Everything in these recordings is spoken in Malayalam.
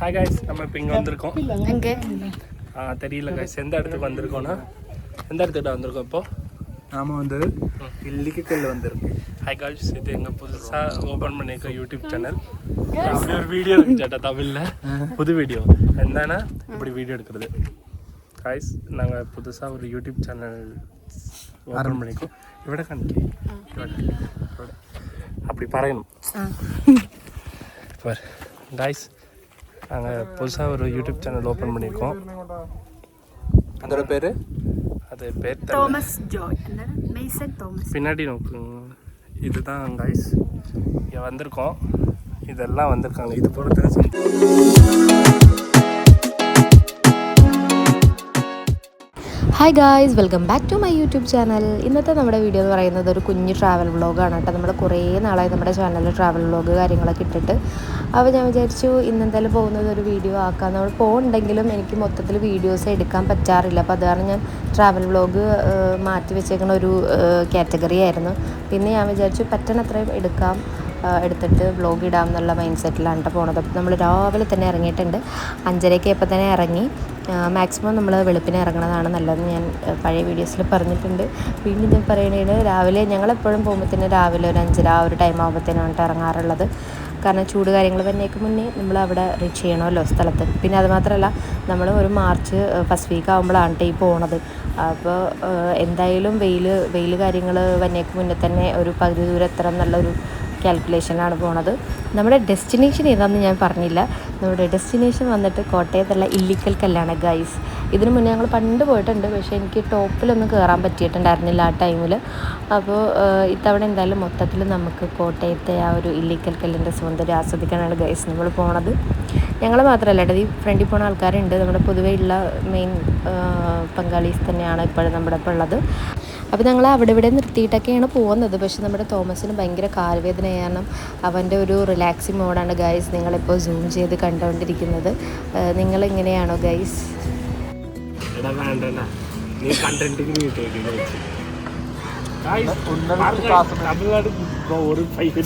ஹாய் காய்ஸ் நம்ம இப்போ இங்கே வந்திருக்கோம் எங்கே ஆ, தெரியல காய்ஸ் எந்த இடத்துக்கு வந்திருக்கோன்னா எந்த இடத்துக்கிட்ட வந்திருக்கோம் இப்போ நாம வந்து இல்லிக்கல் வந்திருக்கு ஹாய் காய்ஸ் இது எங்கள் புதுசாக ஓப்பன் பண்ணியிருக்க யூடியூப் சேனல் அப்படி ஒரு வீடியோ இருக்கு சேட்டா தமிழில் புது வீடியோ என்னன்னா இப்படி வீடியோ எடுக்கிறது காய்ஸ் நாங்கள் புதுசாக ஒரு யூடியூப் சேனல் ഓപ്പൺ പണിക്കോ ഇവിടെ കാണിക്കേ ഇവിടെ ഇവിടെ அப்படி പറയണം காய்ஸ் நாங்கள் புதுசாக ஒரு யூடியூப் சேனல் ஓப்பன் பண்ணியிருக்கோம் அதோட பேரு அது பேர் தெரியல. തോമസ് ജോയ് എന്താണ് മെയ്സൺ തോമസ് பின்னாடி நோக்குங்க இதுதான் காய்ஸ் இங்கே வந்திருக்கோம் இதெல்லாம் வந்திருக்காங்க இது பொறுத்து hi guys welcome back to my YouTube channel ഇന്നത്തെ നമ്മുടെ വീഡിയോ എന്ന് പറയുന്നത് ഒരു കുഞ്ഞു ട്രാവൽ വ്ളോഗാണ് കേട്ടോ നമ്മൾ കുറേ നാളായി നമ്മുടെ ചാനലിൽ ട്രാവൽ വ്ളോഗ് കാര്യങ്ങളൊക്കെ ഇട്ടിട്ട് അപ്പോൾ ഞാൻ വിചാരിച്ചു ഇന്നെന്തായാലും പോകുന്നത് ഒരു വീഡിയോ ആക്കാം. നമ്മൾ പോകുന്നുണ്ടെങ്കിലും എനിക്ക് മൊത്തത്തിൽ വീഡിയോസ് എടുക്കാൻ പറ്റാറില്ല. അപ്പോൾ അത് കാരണം ഞാൻ ട്രാവൽ വ്ളോഗ് മാറ്റി വെച്ചേക്കുന്ന ഒരു കാറ്റഗറി ആയിരുന്നു. പിന്നെ ഞാൻ വിചാരിച്ചു പറ്റണത്രയും എടുക്കാം. എടുത്തിട്ട് വ്ളോഗ് ഇടാം എന്നുള്ള മൈൻഡ് സെറ്റിലാണ് കേട്ടോ പോണത് നമ്മൾ രാവിലെ തന്നെ ഇറങ്ങിയിട്ടുണ്ട്. അഞ്ചരയ്ക്ക് ഇപ്പോൾ തന്നെ ഇറങ്ങി. മാക്സിമം നമ്മൾ വെളുപ്പിനെ ഇറങ്ങണതാണ് നല്ലതെന്ന് ഞാൻ പഴയ വീഡിയോസിൽ പറഞ്ഞിട്ടുണ്ട്. വീണ്ടും ഞാൻ പറയണത് രാവിലെ ഞങ്ങളെപ്പോഴും പോകുമ്പോൾ തന്നെ രാവിലെ ഒരു അഞ്ചര ആ ഒരു ടൈം ആകുമ്പോഴത്തേനാണ് ഇറങ്ങാറുള്ളത്. കാരണം ചൂട് കാര്യങ്ങൾ വരുന്നേക്ക് മുന്നേ നമ്മൾ അവിടെ റീച്ച് ചെയ്യണമല്ലോ സ്ഥലത്ത്. പിന്നെ അത് മാത്രമല്ല നമ്മൾ ഒരു മാർച്ച് ഫസ്റ്റ് വീക്ക് ആകുമ്പോഴാണ് ടൈ പോണത്. അപ്പോൾ എന്തായാലും വെയിൽ വെയിൽ കാര്യങ്ങൾ വന്നേക്ക് മുന്നേ തന്നെ ഒരു പകുതി ദൂരം എത്ര എന്നുള്ളൊരു കാൽക്കുലേഷനിലാണ് പോണത്. നമ്മുടെ ഡെസ്റ്റിനേഷൻ ഏതാണെന്ന് ഞാൻ പറഞ്ഞില്ല. നമ്മുടെ ഡെസ്റ്റിനേഷൻ വന്നിട്ട് കോട്ടയത്തുള്ള ഇല്ലിക്കൽ കല്ലാണ് ഗൈസ് ഇതിന് മുന്നേ ഞങ്ങൾ പണ്ട് പോയിട്ടുണ്ട്. പക്ഷേ എനിക്ക് ടോപ്പിലൊന്നും കയറാൻ പറ്റിയിട്ടുണ്ടായിരുന്നില്ല ആ ടൈമിൽ അപ്പോൾ ഇത്തവണ എന്തായാലും മൊത്തത്തിൽ നമുക്ക് കോട്ടയത്തെ ആ ഒരു ഇല്ലിക്കൽ കല്ലിന്റെ സൗന്ദര്യം ആസ്വദിക്കാനാണ് ഗൈസ് നമ്മൾ പോണത്. ഞങ്ങൾ മാത്രമല്ല കേട്ടോ ഈ ഫ്രണ്ടിൽ പോണ ആൾക്കാരുണ്ട്. നമ്മുടെ പൊതുവേ ഉള്ള മെയിൻ പങ്കാളീസ് തന്നെയാണ് ഇപ്പോഴും നമ്മുടെ ഇപ്പോൾ ഉള്ളത്. അപ്പോൾ ഞങ്ങൾ അവിടെ ഇവിടെ നിർത്തിയിട്ടൊക്കെയാണ് പോകുന്നത്. പക്ഷെ നമ്മുടെ തോമസിന് ഭയങ്കര കാൽവേദന കാരണം അവന്റെ ഒരു റിലാക്സിങ് മോഡാണ് ഗൈസ് നിങ്ങളിപ്പോൾ സൂം ചെയ്ത് കണ്ടുകൊണ്ടിരിക്കുന്നത് നിങ്ങൾ എങ്ങനെയാണോ ഗൈസ് എടാ വേണ്ടണ്ട നീ കണ്ടന്റിന് വീട്ടിലേക്ക് തമിഴ്നാട് ഒരു ഫൈവ്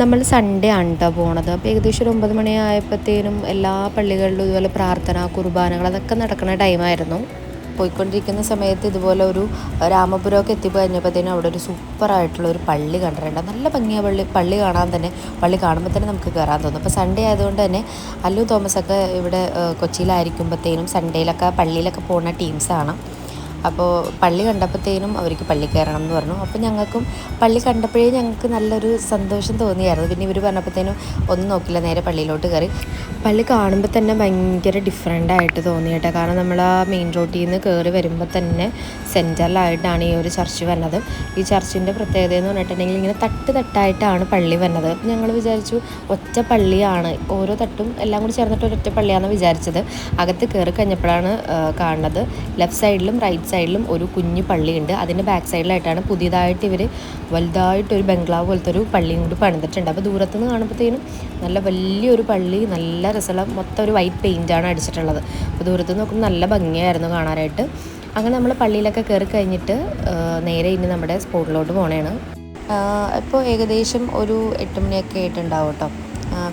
നമ്മൾ സൺഡേ ആണ് കേട്ടോ പോണത്. അപ്പോൾ ഏകദേശം ഒരു ഒമ്പത് മണിയായപ്പോഴത്തേനും എല്ലാ പള്ളികളിലും ഇതുപോലെ പ്രാർത്ഥന കുർബാനകൾ അതൊക്കെ നടക്കുന്ന ടൈമായിരുന്നു പോയിക്കൊണ്ടിരിക്കുന്ന സമയത്ത് ഇതുപോലെ ഒരു രാമപുരമൊക്കെ എത്തിക്കഴിഞ്ഞപ്പോഴത്തേനും അവിടെ ഒരു സൂപ്പറായിട്ടുള്ള ഒരു പള്ളി കണ്ടിട്ടുണ്ട്. നല്ല ഭംഗിയ പള്ളി പള്ളി കാണാൻ തന്നെ പള്ളി കാണുമ്പോൾ തന്നെ നമുക്ക് കയറാൻ തോന്നും. അപ്പോൾ സൺഡേ ആയതുകൊണ്ട് തന്നെ അല്ലു തോമസ് ഒക്കെ ഇവിടെ കൊച്ചിയിലായിരിക്കുമ്പോഴത്തേനും സൺഡേയിലൊക്കെ പള്ളിയിലൊക്കെ പോകുന്ന ടീംസാണ് അപ്പോൾ പള്ളി കണ്ടപ്പോഴത്തേനും അവർക്ക് പള്ളി കയറണം എന്ന് പറഞ്ഞു. അപ്പോൾ ഞങ്ങൾക്കും പള്ളി കണ്ടപ്പോഴേ ഞങ്ങൾക്ക് നല്ലൊരു സന്തോഷം തോന്നിയായിരുന്നു. പിന്നെ ഇവർ പറഞ്ഞപ്പോഴത്തേനും ഒന്നും നോക്കില്ല നേരെ പള്ളിയിലോട്ട് കയറി. പള്ളി കാണുമ്പോൾ തന്നെ ഭയങ്കര ഡിഫറെന്റ് ആയിട്ട് തോന്നി കേട്ടോ. കാരണം നമ്മൾ ആ മെയിൻ റോഡിൽ നിന്ന് കയറി വരുമ്പോൾ തന്നെ സെന്ററിലായിട്ടാണ് ഈ ഒരു ചർച്ച് വന്നത്. ഈ ചർച്ചിന്റെ പ്രത്യേകത എന്ന് പറഞ്ഞിട്ടുണ്ടെങ്കിൽ ഇങ്ങനെ തട്ട് തട്ടായിട്ടാണ് പള്ളി വന്നത്. ഞങ്ങൾ വിചാരിച്ചു ഒറ്റ പള്ളിയാണ്. ഓരോ തട്ടും എല്ലാം കൂടി ചേർന്നിട്ട് ഒരൊറ്റ പള്ളിയാണെന്ന് വിചാരിച്ചത്. അകത്ത് കയറി കഴിഞ്ഞപ്പോഴാണ് കാണുന്നത്. ലെഫ്റ്റ് സൈഡിലും റൈറ്റ് സൈഡിലും ഒരു കുഞ്ഞു പള്ളിയുണ്ട്. അതിന്റെ ബാക്ക് സൈഡിലായിട്ടാണ് പുതിയതായിട്ട് ഇവർ വലുതായിട്ട് ഒരു ബംഗ്ലാവ് പോലത്തെ ഒരു പള്ളിയും കൂടി പണിതിട്ടുണ്ട്. അപ്പോൾ ദൂരത്തു ദൂരത്തുനിന്ന് കാണുമ്പോഴത്തേനും നല്ല വലിയൊരു പള്ളി നല്ല രസമുള്ള മൊത്തം ഒരു വൈറ്റ് പെയിന്റാണ് അടിച്ചിട്ടുള്ളത്. അപ്പോൾ ദൂരത്തുനിന്ന് നോക്കുമ്പോൾ നല്ല ഭംഗിയായിരുന്നു കാണാനായിട്ട്. അങ്ങനെ നമ്മൾ പള്ളിയിലൊക്കെ കയറി കഴിഞ്ഞിട്ട് നേരെ ഇനി നമ്മുടെ സ്പോട്ടിലോട്ട് പോണേണ്. ഇപ്പോൾ ഏകദേശം ഒരു എട്ട് മണിയൊക്കെ ആയിട്ടുണ്ടാവും കേട്ടോ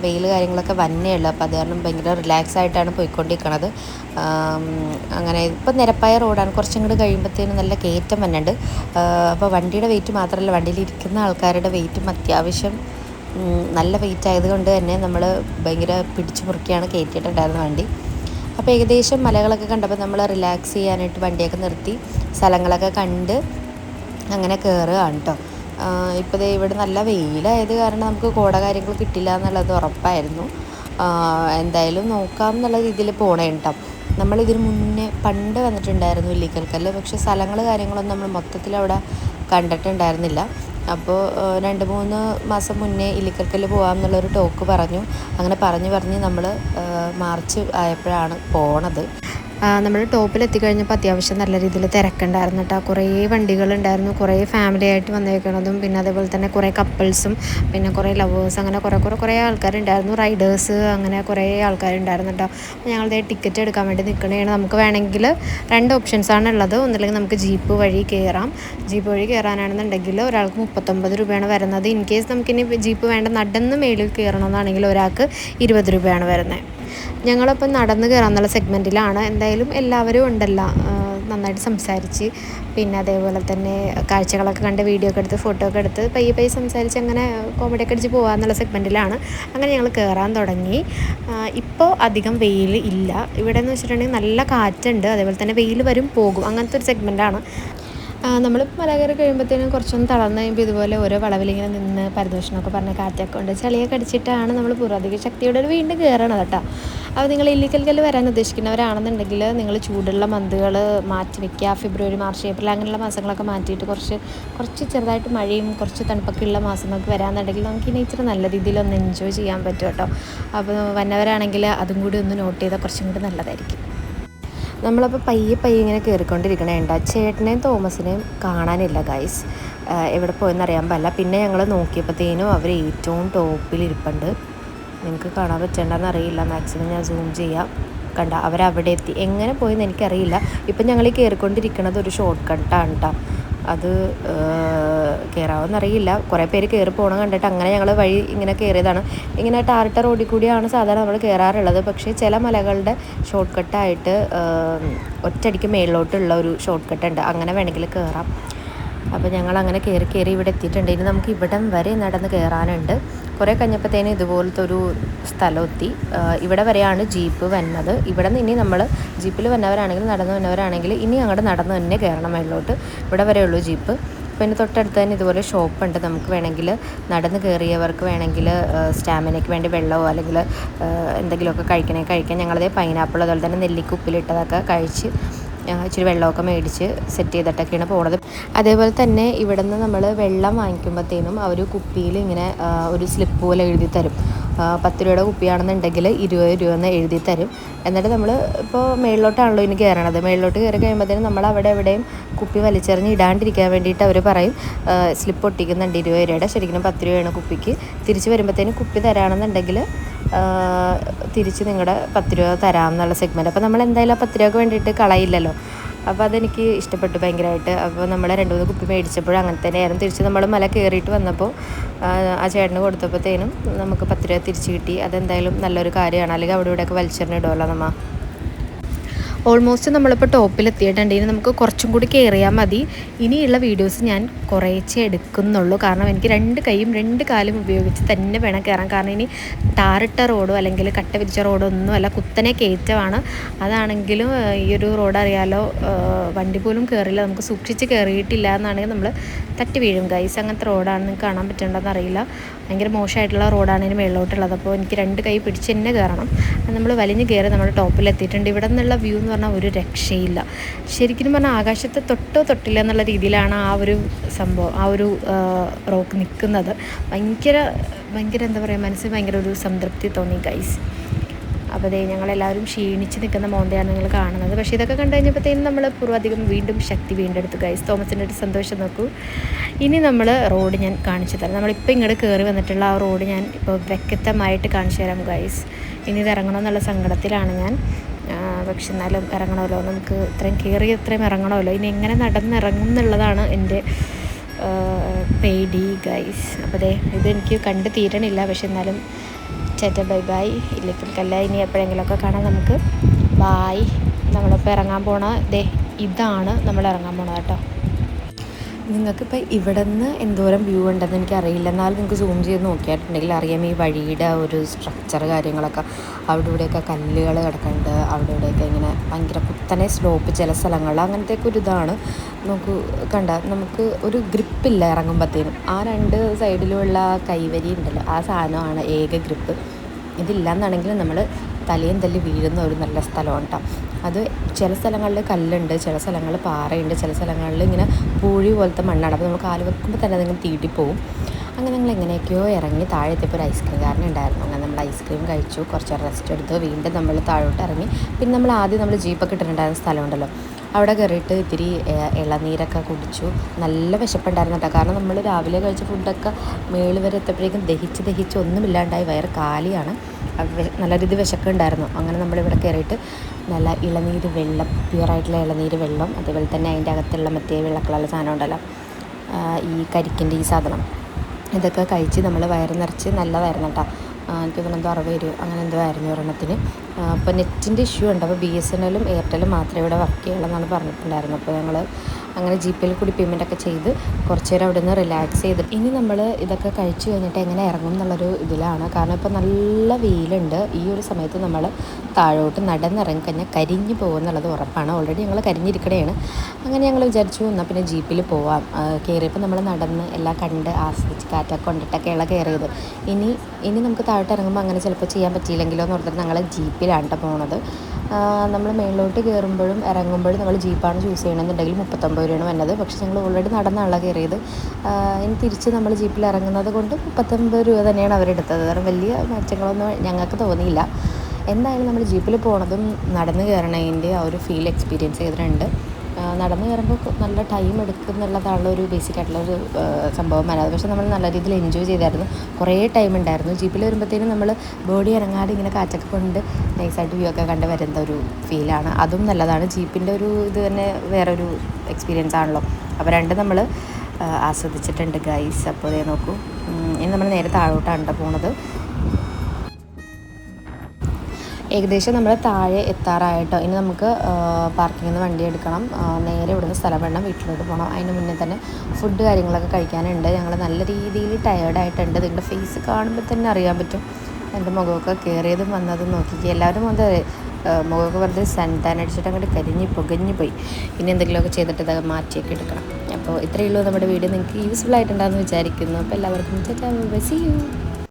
വെയിൽ കാര്യങ്ങളൊക്കെ വന്നേയുള്ളൂ അപ്പോൾ അത് കാരണം ഭയങ്കര റിലാക്സ് ആയിട്ടാണ് പോയിക്കൊണ്ടിരിക്കണത്. അങ്ങനെ ഇപ്പം നിരപ്പായ റോഡാണ്. കുറച്ചും കൂടി കഴിയുമ്പോഴത്തേനും നല്ല കയറ്റം വന്നുണ്ട്. അപ്പോൾ വണ്ടിയുടെ വെയിറ്റ് മാത്രമല്ല വണ്ടിയിൽ ഇരിക്കുന്ന ആൾക്കാരുടെ വെയിറ്റും അത്യാവശ്യം നല്ല വെയിറ്റ് ആയതുകൊണ്ട് തന്നെ നമ്മൾ ഭയങ്കര പിടിച്ചു മുറുക്കിയാണ് കയറ്റിയിട്ടുണ്ടായിരുന്നത് വണ്ടി. അപ്പോൾ ഏകദേശം മലകളൊക്കെ കണ്ടപ്പോൾ നമ്മൾ റിലാക്സ് ചെയ്യാനായിട്ട് വണ്ടിയൊക്കെ നിർത്തി സ്ഥലങ്ങളൊക്കെ കണ്ട് അങ്ങനെ കയറുകയാണ് കേട്ടോ ഇപ്പോൾ ദേ ഇവിടെ നല്ല വെയിലായത് കാരണം നമുക്ക് കോട കാര്യങ്ങൾ കിട്ടില്ല എന്നുള്ളത് ഉറപ്പായിരുന്നു. എന്തായാലും നോക്കാം എന്നുള്ള രീതിയിൽ പോണേ കേട്ടോ നമ്മളിതിന് മുന്നേ പണ്ട് വന്നിട്ടുണ്ടായിരുന്നു ഇല്ലിക്കൽക്കല്ല്. പക്ഷേ സ്ഥലങ്ങൾ കാര്യങ്ങളൊന്നും നമ്മൾ മൊത്തത്തിൽ അവിടെ കണ്ടിട്ടുണ്ടായിരുന്നില്ല. അപ്പോൾ രണ്ട് മൂന്ന് മാസം മുന്നേ ഇല്ലിക്കൽക്കല്ല് പോകാം എന്നുള്ളൊരു ടോക്ക് പറഞ്ഞു. അങ്ങനെ പറഞ്ഞു പറഞ്ഞ് നമ്മൾ മാർച്ച് ആയപ്പോഴാണ് പോണത്. നമ്മൾ ടോപ്പിൽ എത്തിക്കഴിഞ്ഞപ്പോൾ അത്യാവശ്യം നല്ല രീതിയിൽ തിരക്കുണ്ടായിരുന്നു കേട്ടോ കുറേ വണ്ടികളുണ്ടായിരുന്നു കുറേ ഫാമിലി ആയിട്ട് വന്നേക്കണതും പിന്നെ അതേപോലെ തന്നെ കുറേ കപ്പിൾസും പിന്നെ കുറേ ലവേഴ്സ് അങ്ങനെ കുറേ കുറേ കുറേ ആൾക്കാരുണ്ടായിരുന്നു. റൈഡേഴ്സ് അങ്ങനെ കുറേ ആൾക്കാരുണ്ടായിരുന്നു കേട്ടോ അപ്പോൾ ഞങ്ങളുടെ ടിക്കറ്റ് എടുക്കാൻ വേണ്ടി നിൽക്കണതാണ് നമുക്ക് വേണമെങ്കിൽ രണ്ട് ഓപ്ഷൻസാണ് ഉള്ളത്. ഒന്നില്ലെങ്കിൽ നമുക്ക് ജീപ്പ് വഴി കയറാം ജീപ്പ് വഴി കയറാനാണെന്നുണ്ടെങ്കിൽ ഒരാൾക്ക് മുപ്പത്തൊമ്പത് രൂപയാണ് വരുന്നത്. ഇൻ കേസ് നമുക്കിനി ജീപ്പ് വേണ്ട നടന്ന് മേളിൽ കയറണമെന്നാണെങ്കിൽ ഒരാൾക്ക് ഇരുപത് രൂപയാണ് വരുന്നത്. ഞങ്ങളപ്പം നടന്നു കയറാന്നുള്ള സെഗ്മെന്റിലാണ് എന്തായാലും എല്ലാവരും ഉണ്ടല്ലോ നന്നായിട്ട് സംസാരിച്ച്. പിന്നെ അതേപോലെ തന്നെ കാഴ്ചകളൊക്കെ കണ്ട് വീഡിയോ ഒക്കെ എടുത്ത് ഫോട്ടോ ഒക്കെ എടുത്ത് പയ്യെ പയ്യെ സംസാരിച്ച് അങ്ങനെ കോമഡി ഒക്കെ അടിച്ച് പോകാമെന്നുള്ള സെഗ്മെന്റിലാണ് അങ്ങനെ ഞങ്ങൾ കയറാൻ തുടങ്ങി. ഇപ്പോൾ അധികം വെയിൽ ഇല്ല. ഇവിടെ എന്ന് വെച്ചിട്ടുണ്ടെങ്കിൽ നല്ല കാറ്റുണ്ട്. അതേപോലെ തന്നെ വെയിൽ വരും പോകും. അങ്ങനത്തെ ഒരു സെഗ്മെന്റാണ് നമ്മൾ മല കയറി കഴിയുമ്പോഴത്തേനും കുറച്ചൊന്ന് തളർന്നു കഴിയുമ്പോൾ ഇതുപോലെ ഓരോ വളവിലിങ്ങനെ നിന്ന് പരദൂഷണമൊക്കെ പറഞ്ഞ് കാറ്റൊക്കെ ഉണ്ട് ചളിയൊക്കെ അടിച്ചിട്ടാണ് നമ്മൾ പൂർവധിക ശക്തിയോടെ വീണ്ടും കയറണത് കേട്ടോ. അപ്പോൾ നിങ്ങൾ ഇല്ലിക്കൽക്കൽ വരാൻ ഉദ്ദേശിക്കുന്നവരാണെന്നുണ്ടെങ്കിൽ നിങ്ങൾ ചൂടുള്ള മന്തുകൾ മാറ്റി വെക്കുക. ഫെബ്രുവരി മാർച്ച് ഏപ്രിൽ അങ്ങനെയുള്ള മാസങ്ങളൊക്കെ മാറ്റിയിട്ട് കുറച്ച് കുറച്ച് ചെറുതായിട്ട് മഴയും കുറച്ച് തണുപ്പൊക്കെ ഉള്ള മാസങ്ങൾക്ക് വരാമെന്നുണ്ടെങ്കിൽ നമുക്ക് ഈ നേച്ചർ നല്ല രീതിയിൽ ഒന്ന് എൻജോയ് ചെയ്യാൻ പറ്റും കേട്ടോ. അപ്പോൾ വന്നവരാണെങ്കിൽ അതും കൂടി ഒന്ന് നോട്ട് ചെയ്താൽ കുറച്ചും കൂടി നല്ലതായിരിക്കും. നമ്മളപ്പോൾ പയ്യെ പയ്യെ ഇങ്ങനെ കയറിക്കൊണ്ടിരിക്കണേണ്ട ചേട്ടനെയും തോമസിനെയും കാണാനില്ല ഗൈസ് എവിടെ പോയെന്നറിയാൻ പറ്റില്ല പിന്നെ ഞങ്ങൾ നോക്കിയപ്പോഴത്തേനും അവർ ഏറ്റവും ടോപ്പിലിരിപ്പുണ്ട് നിങ്ങൾക്ക് കാണാൻ പറ്റണ്ടെന്ന് അറിയില്ല. മാക്സിമം ഞാൻ സൂം ചെയ്യാം. കണ്ട അവരവിടെ എത്തി എങ്ങനെ പോയെന്ന് എനിക്കറിയില്ല. ഇപ്പം ഞങ്ങൾ ഈ കയറിക്കൊണ്ടിരിക്കുന്നത് ഒരു ഷോർട്ട് കട്ടാണ് കേട്ടോ അത് കയറാമെന്നറിയില്ല കുറേ പേര് കയറി പോകണം കണ്ടിട്ട് അങ്ങനെ ഞങ്ങൾ വഴി ഇങ്ങനെ കയറിയതാണ് ഇങ്ങനെ ടാറിട്ട റോഡിൽ കൂടിയാണ് സാധാരണ നമ്മൾ കയറാറുള്ളത് പക്ഷേ ചില മലകളുടെ ഷോർട്ട് കട്ടായിട്ട് ഒറ്റയടിക്ക് മേളിലോട്ടുള്ള ഒരു ഷോർട്ട് കട്ട് ഉണ്ട്. അങ്ങനെ വേണമെങ്കിൽ കയറാം അപ്പോൾ ഞങ്ങൾ അങ്ങനെ കയറി കയറി ഇവിടെ എത്തിയിട്ടുണ്ട്. ഇനി നമുക്ക് ഇവിടം വരെ നടന്ന് കയറാനുണ്ട് കുറേ കഴിഞ്ഞപ്പോഴത്തേന് ഇതുപോലത്തെ ഒരു സ്ഥലം എത്തി ഇവിടെ വരെയാണ് ജീപ്പ് വന്നത്. ഇവിടെ നിന്ന് ഇനി നമ്മൾ ജീപ്പിൽ വന്നവരാണെങ്കിലും നടന്ന് വന്നവരാണെങ്കിൽ ഇനി അങ്ങോട്ട് നടന്ന് തന്നെ കയറണം മേളിലോട്ട്. ഇവിടെ വരെയുള്ളൂ ജീപ്പ്. പിന്നെ തൊട്ടടുത്ത് തന്നെ ഇതുപോലെ ഷോപ്പുണ്ട്. നമുക്ക് വേണമെങ്കിൽ നടന്ന് കയറിയവർക്ക് വേണമെങ്കിൽ സ്റ്റാമിനയ്ക്ക് വേണ്ടി വെള്ളമോ അല്ലെങ്കിൽ എന്തെങ്കിലുമൊക്കെ കഴിക്കണേ കഴിക്കാൻ ഞങ്ങളതേ പൈനാപ്പിൾ അതുപോലെ തന്നെ നെല്ലിക്ക ഉപ്പിലിട്ടതൊക്കെ കഴിച്ച് ഇച്ചിരി വെള്ളമൊക്കെ മേടിച്ച് സെറ്റ് ചെയ്തിട്ടൊക്കെയാണ് പോണത്. അതേപോലെ തന്നെ ഇവിടെ നിന്ന് നമ്മൾ വെള്ളം വാങ്ങിക്കുമ്പോഴത്തേനും അവർ കുപ്പിയിൽ ഇങ്ങനെ ഒരു സ്ലിപ്പ് പോലെ എഴുതി തരും. പത്ത് രൂപയുടെ കുപ്പിയാണെന്നുണ്ടെങ്കിൽ ഇരുപത് രൂപ എന്ന് എഴുതി തരും. എന്നിട്ട് നമ്മൾ ഇപ്പോൾ മേളിലോട്ടാണല്ലോ ഇനി കയറണത് മേളിലോട്ട് കയറി കഴിയുമ്പോഴത്തേനും നമ്മൾ അവിടെ എവിടെയും കുപ്പി വലിച്ചെറിഞ്ഞ് ഇടാണ്ടിരിക്കാൻ വേണ്ടിയിട്ട് അവർ പറയും സ്ലിപ്പ് ഒട്ടിക്കുന്നുണ്ട് ഇരുപത് രൂപയുടെ. ശരിക്കും പത്ത് രൂപയാണ് കുപ്പിക്ക്. തിരിച്ച് വരുമ്പോഴത്തേനും കുപ്പി തരാണെന്നുണ്ടെങ്കിൽ തിരിച്ച് നിങ്ങളുടെ പത്ത് രൂപ തരാം തരാമെന്നുള്ള സെഗ്മെന്റ് അപ്പോൾ നമ്മൾ എന്തായാലും ആ പത്ത് രൂപയ്ക്ക് വേണ്ടിയിട്ട് കളയില്ലല്ലോ. അപ്പോൾ അതെനിക്ക് ഇഷ്ടപ്പെട്ടു ഭയങ്കരമായിട്ട് അപ്പോൾ നമ്മൾ രണ്ട് മൂന്ന് കുപ്പി മേടിച്ചപ്പോഴും അങ്ങനെ തന്നെയായിരുന്നു. തിരിച്ച് നമ്മൾ മല കയറിയിട്ട് വന്നപ്പോൾ ആ ചേട്ടന് കൊടുത്തപ്പോഴത്തേനും നമുക്ക് പത്ത് രൂപ തിരിച്ച് കിട്ടി. അതെന്തായാലും നല്ലൊരു കാര്യമാണ്. അല്ലെങ്കിൽ അവിടെ ഇവിടെയൊക്കെ വലിച്ചെറിഞ്ഞിടുമല്ലോ നമ്മ. ഓൾമോസ്റ്റ് നമ്മളിപ്പോൾ ടോപ്പിൽ എത്തിയിട്ടുണ്ട് ഇനി നമുക്ക് കുറച്ചും കൂടി കയറിയാൽ മതി. ഇനിയുള്ള വീഡിയോസ് ഞാൻ കുറേച്ചേ എടുക്കുന്നുള്ളൂ. കാരണം എനിക്ക് രണ്ട് കൈയും രണ്ട് കാലും ഉപയോഗിച്ച് തന്നെ വേണം കയറാൻ കാരണം ഇനി ടാറിട്ട റോഡോ അല്ലെങ്കിൽ കട്ട വിരിച്ച റോഡോ ഒന്നുമല്ല കുത്തനെ കയറ്റമാണ്. അതാണെങ്കിലും ഈ ഒരു റോഡ് അറിയാലോ വണ്ടി പോലും കയറില്ല നമുക്ക് സൂക്ഷിച്ച് കയറിയിട്ടില്ല എന്നാണെങ്കിൽ നമ്മൾ തട്ടി വീഴും. ഗൈസ് അങ്ങനത്തെ റോഡാണ് നിങ്ങൾക്ക് കാണാൻ പറ്റുന്നുണ്ടോയെന്ന് അറിയില്ല. ഭയങ്കര മോശമായിട്ടുള്ള റോഡാണ് ഇതിന് മേളിലോട്ടുള്ളത്. അപ്പോൾ എനിക്ക് രണ്ട് കൈ പിടിച്ച് തന്നെ കയറണം നമ്മൾ വലിഞ്ഞ് കയറി നമ്മുടെ ടോപ്പിൽ എത്തിയിട്ടുണ്ട് ഇവിടെ നിന്നുള്ള വ്യൂ എന്ന് പറഞ്ഞാൽ ഒരു രക്ഷയില്ല. ശരിക്കും പറഞ്ഞാൽ ആകാശത്തെ തൊട്ടോ തൊട്ടില്ല എന്നുള്ള രീതിയിലാണ് ആ ഒരു സംഭവം ആ ഒരു റോക്ക് നിൽക്കുന്നത്. ഭയങ്കര ഭയങ്കര എന്താ പറയുക മനസ്സിൽ ഭയങ്കര ഒരു സംതൃപ്തി തോന്നി ഗൈസ് അപ്പോൾ അതേ ഞങ്ങളെല്ലാവരും ക്ഷീണിച്ച് നിൽക്കുന്ന മോന്തയാണ് നിങ്ങൾ കാണുന്നത്. പക്ഷേ ഇതൊക്കെ കണ്ടു കഴിഞ്ഞപ്പോഴത്തേനും നമ്മൾ പൂർവധികം വീണ്ടും ശക്തി വീണ്ടെടുത്തു ഗൈസ് തോമസിന്റെ ഒരു സന്തോഷം നോക്കൂ. ഇനി നമ്മൾ റോഡ് ഞാൻ കാണിച്ചു തരാം. നമ്മളിപ്പോൾ ഇങ്ങോട്ട് കയറി വന്നിട്ടുള്ള ആ റോഡ് ഞാൻ ഇപ്പോൾ വ്യക്തമായിട്ട് കാണിച്ചു തരാം ഗൈസ് ഇനി ഇത് ഇറങ്ങണമെന്നുള്ള സങ്കടത്തിലാണ് ഞാൻ. പക്ഷെ എന്നാലും ഇറങ്ങണമല്ലോ. നമുക്ക് ഇത്രയും കയറി ഇത്രയും ഇറങ്ങണമല്ലോ. ഇനി എങ്ങനെ നടന്നിറങ്ങും എന്നുള്ളതാണ് എന്റെ പേടി ഗൈസ് അപ്പോൾ ദേ ഇതെനിക്ക് കണ്ട് തീരണില്ല. പക്ഷെ എന്നാലും ചേട്ട ബൈ ബൈ ഇല്ലെങ്കിൽ കല്ല ഇനി എപ്പോഴെങ്കിലുമൊക്കെ കാണാം നമുക്ക്. ബായ് നമ്മളിപ്പോൾ ഇറങ്ങാൻ പോണ ദേ ഇതാണ് നമ്മൾ ഇറങ്ങാൻ പോണത് കേട്ടോ. നിങ്ങൾക്കിപ്പോൾ ഇവിടെ നിന്ന് എന്തോരം വ്യൂ ഉണ്ടെന്ന് എനിക്ക് അറിയില്ല എന്നാലും നിങ്ങൾക്ക് സൂം ചെയ്ത് നോക്കിയിട്ടുണ്ടെങ്കിൽ അറിയാം ഈ വഴിയുടെ ഒരു സ്ട്രക്ചർ കാര്യങ്ങളൊക്കെ. അവിടെ ഇവിടെയൊക്കെ കല്ലുകൾ കിടക്കുന്നുണ്ട്. അവിടെ ഇവിടെയൊക്കെ ഇങ്ങനെ ഭയങ്കര കുത്തനെ സ്ലോപ്പ് ചില സ്ഥലങ്ങളിൽ അങ്ങനത്തെയൊക്കെ ഒരു ഇതാണ്. നമുക്ക് കണ്ട നമുക്ക് ഒരു ഗ്രിപ്പില്ല ഇറങ്ങുമ്പോഴത്തേനും ആ രണ്ട് സൈഡിലുമുള്ള കൈവരി ഉണ്ടല്ലോ ആ സാധനമാണ് ഏക ഗ്രിപ്പ് ഇതില്ല എന്നാണെങ്കിലും നമ്മൾ തലയും തല്ലി വീഴുന്ന ഒരു നല്ല സ്ഥലമാണ് കേട്ടോ അത് ചില സ്ഥലങ്ങളിൽ കല്ലുണ്ട് ചില സ്ഥലങ്ങളിൽ പാറയുണ്ട് ചില സ്ഥലങ്ങളിൽ ഇങ്ങനെ പൂഴി പോലത്തെ മണ്ണാണ്. അപ്പോൾ നമ്മൾ കാൽ വെക്കുമ്പോൾ തന്നെ അതിങ്ങനെ തീട്ടിപ്പോവും. അങ്ങനെ ഞങ്ങൾ എങ്ങനെയൊക്കെയോ ഇറങ്ങി താഴെ എത്തിയപ്പോൾ ഒരു ഐസ്ക്രീം കാരൻ ഉണ്ടായിരുന്നു. അങ്ങനെ നമ്മൾ ഐസ്ക്രീം കഴിച്ചു കുറച്ച് റെസ്റ്റ് എടുത്തു. വീണ്ടും നമ്മൾ താഴോട്ട് ഇറങ്ങി. പിന്നെ നമ്മൾ ആദ്യം നമ്മൾ ജീപ്പൊക്കെ ഇട്ടിട്ടുണ്ടായിരുന്ന സ്ഥലമുണ്ടല്ലോ. അവിടെ കയറിയിട്ട് ഇത്തിരി ഇളനീരൊക്കെ കുടിച്ചു. നല്ല വിശപ്പുണ്ടായിരുന്നു കേട്ടോ കാരണം നമ്മൾ രാവിലെ കഴിച്ച ഫുഡൊക്കെ മേളിൽ വരെ എത്തപ്പോഴേക്കും ദഹിച്ച് ദഹിച്ച് ഒന്നുമില്ലാണ്ടായി. വയറ് കാലിയാണ്. നല്ല രീതി വിശക്ക് ഉണ്ടായിരുന്നു. അങ്ങനെ നമ്മളിവിടെ കയറിയിട്ട് നല്ല ഇളനീര് വെള്ളം പ്യുവറായിട്ടുള്ള ഇളനീര് വെള്ളം അതേപോലെ തന്നെ അതിന്റെ അകത്തുള്ള മറ്റേ വെള്ളക്കളുള്ള സാധനം ഉണ്ടല്ലോ ഈ കരിക്കിന്റെ ഈ സാധനം. ഇതൊക്കെ കഴിച്ച് നമ്മൾ വയറ് നിറച്ച് നല്ലതായിരുന്നു കേട്ടോ. എനിക്ക് തോന്നുന്നു അറുപത് രൂപ അങ്ങനെ എന്തോ ആയിരുന്നു ഒരെണ്ണത്തിന്. അപ്പോൾ നെറ്റിന്റെ ഇഷ്യൂ ഉണ്ട്. അപ്പോൾ ബി എസ് എൻ എല്ലും എയർടെലും മാത്രമേ ഇവിടെ വർക്ക് ചെയ്യുള്ളൂ എന്നാണ് പറഞ്ഞിട്ടുണ്ടായിരുന്നു അപ്പോൾ ഞങ്ങൾ അങ്ങനെ ജി പേയിൽ കൂടി പേയ്മെന്റ് ഒക്കെ ചെയ്ത് കുറച്ച് നേരം അവിടെ നിന്ന് റിലാക്സ് ചെയ്ത്. ഇനി നമ്മൾ ഇതൊക്കെ കഴിച്ച് കഴിഞ്ഞിട്ട് എങ്ങനെ ഇറങ്ങും എന്നുള്ളൊരു ഇതിലാണ്. കാരണം ഇപ്പോൾ നല്ല വെയിലുണ്ട്. ഈ ഒരു സമയത്ത് നമ്മൾ താഴോട്ട് നടന്നിറങ്ങി കഴിഞ്ഞാൽ കരിഞ്ഞു പോകുമെന്നുള്ളത് ഉറപ്പാണ്. ഓൾറെഡി ഞങ്ങൾ കരിഞ്ഞിരിക്കണേണ്. അങ്ങനെ ഞങ്ങൾ വിചാരിച്ചു എന്നാൽ പിന്നെ ജീപ്പിൽ പോവാം. കയറിയപ്പോൾ നമ്മൾ നടന്ന് എല്ലാം കണ്ട് ആസ്വദിച്ച് കാറ്റൊക്കെ കൊണ്ടിട്ടൊക്കെയുള്ള കയറിയത് ഇനി ഇനി നമുക്ക് താഴോട്ട് ഇറങ്ങുമ്പോൾ അങ്ങനെ ചിലപ്പോൾ ചെയ്യാൻ പറ്റിയില്ലെങ്കിലോ എന്ന് ഓർത്തിട്ട് ഞങ്ങൾ ജീപ്പിലാണ് ട്ടോ പോണത്. നമ്മൾ മേളിലോട്ട് കയറുമ്പോഴും ഇറങ്ങുമ്പോഴും നമ്മൾ ജീപ്പാണ് ചൂസ് ചെയ്യണമെന്നുണ്ടെങ്കിൽ മുപ്പത്തൊമ്പത് രൂപയാണ് വന്നത്. പക്ഷേ ഞങ്ങൾ ഓൾറെഡി നടന്നാണല്ലോ കയറിയത്. ഇനി തിരിച്ച് നമ്മൾ ജീപ്പിൽ ഇറങ്ങുന്നത് കൊണ്ട് മുപ്പത്തൊമ്പത് രൂപ തന്നെയാണ് അവരെടുത്തത് കാരണം വലിയ മാറ്റങ്ങളൊന്നും ഞങ്ങൾക്ക് തോന്നിയില്ല. എന്തായാലും നമ്മൾ ജീപ്പിൽ പോണതും നടന്ന് കയറണതിന്റെ ആ ഒരു ഫീൽ എക്സ്പീരിയൻസ് ചെയ്തിട്ടുണ്ട്. നടന്ന് കയറുമ്പോൾ നല്ല ടൈം എടുക്കും എന്നുള്ളതാണ് ഒരു ബേസിക് ആയിട്ടുള്ള ഒരു സംഭവം. അത് പക്ഷേ നമ്മൾ നല്ല രീതിയിൽ എൻജോയ് ചെയ്തായിരുന്നു. കുറേ ടൈം ഉണ്ടായിരുന്നു. ജീപ്പിൽ വരുമ്പോഴത്തേനും നമ്മൾ ബോഡി ഇറങ്ങാതെ ഇങ്ങനെ കാറ്റൊക്കെ കൊണ്ട് നൈസായിട്ട് വ്യൂ ഒക്കെ കണ്ട് വരുന്ന ഒരു ഫീലാണ് അതും നല്ലതാണ്. ജീപ്പിന്റെ ഒരു ഇത് തന്നെ വേറൊരു എക്സ്പീരിയൻസ് ആണല്ലോ. അപ്പോൾ രണ്ട് നമ്മൾ ആസ്വദിച്ചിട്ടുണ്ട് ഗൈസ് അപ്പോൾ നോക്കൂ. ഇനി നമ്മൾ നേരെ താഴോട്ടാണ് കേട്ടോ പോണത്. ഏകദേശം നമ്മൾ താഴെ എത്താറായിട്ടോ. ഇനി നമുക്ക് പാർക്കിങ്ങിൽ നിന്ന് വണ്ടി എടുക്കണം. നേരെ ഇവിടുന്ന് സ്ഥലം വേണം വീട്ടിലോട്ട് പോകണം അതിന് മുന്നേ തന്നെ ഫുഡ് കാര്യങ്ങളൊക്കെ കഴിക്കാനുണ്ട്. ഞങ്ങൾ നല്ല രീതിയിൽ ടയേർഡായിട്ടുണ്ട് നിങ്ങളുടെ ഫേസ് കാണുമ്പോൾ തന്നെ അറിയാൻ പറ്റും. എന്റെ മുഖമൊക്കെ കയറിയതും വന്നതും നോക്കിക്കുക എല്ലാവരും അത് മുഖമൊക്കെ വെറുതെ സൺടാൻ അടിച്ചിട്ട് അങ്ങോട്ട് കരിഞ്ഞ് പുകഞ്ഞു പോയി. ഇനി എന്തെങ്കിലുമൊക്കെ ചെയ്തിട്ട് ഇതൊക്കെ മാറ്റിയൊക്കെ എടുക്കണം. അപ്പോൾ ഇത്രയേ ഉള്ളൂ നമ്മുടെ വീഡിയോ. നിങ്ങൾക്ക് യൂസ്ഫുൾ ആയിട്ടുണ്ടാകുമെന്ന് വിചാരിക്കുന്നു. അപ്പോൾ എല്ലാവർക്കും സി യു.